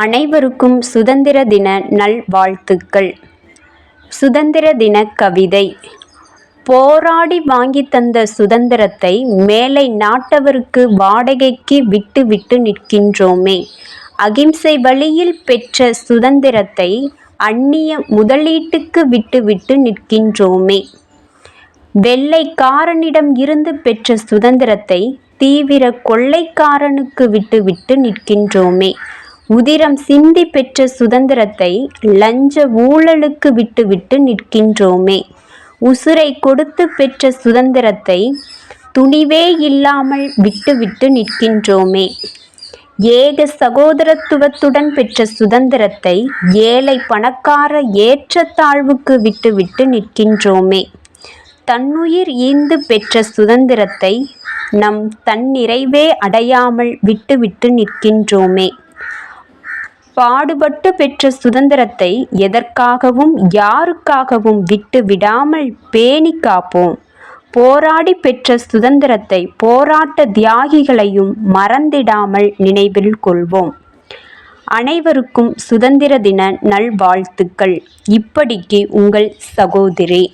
அனைவருக்கும் சுதந்திர தின நல்வாழ்த்துக்கள். சுதந்திர தின கவிதை. போராடி வாங்கி தந்த சுதந்திரத்தை மேலை நாட்டவருக்கு வாடகைக்கு விட்டு விட்டு நிற்கின்றோமே. அகிம்சை வழியில் பெற்ற சுதந்திரத்தை அந்நிய முதலீட்டுக்கு விட்டு விட்டு நிற்கின்றோமே. வெள்ளைக்காரனிடம் இருந்து பெற்ற சுதந்திரத்தை தீவிர கொள்ளைக்காரனுக்கு விட்டு விட்டு நிற்கின்றோமே. உதிரம் சிந்தி பெற்ற சுதந்திரத்தை லஞ்ச ஊழலுக்கு விட்டுவிட்டு நிற்கின்றோமே. உசுரை கொடுத்து பெற்ற சுதந்திரத்தை துணிவே இல்லாமல் விட்டுவிட்டு நிற்கின்றோமே. ஏக சகோதரத்துவத்துடன் பெற்ற சுதந்திரத்தை ஏழை பணக்கார ஏற்றத்தாழ்வுக்கு விட்டுவிட்டு நிற்கின்றோமே. தன்னுயிர் ஈந்து பெற்ற சுதந்திரத்தை நம் தன்னிறைவே அடையாமல் விட்டுவிட்டு நிற்கின்றோமே. பாடுபட்டு பெற்ற சுதந்திரத்தை எதற்காகவும் யாருக்காகவும் விட்டு விடாமல் பேணி காப்போம். போராடி பெற்ற சுதந்திரத்தை போராட்ட தியாகிகளையும் மறந்திடாமல் நினைவில் கொள்வோம். அனைவருக்கும் சுதந்திர தின நல்வாழ்த்துக்கள். இப்படிக்கு உங்கள் சகோதரி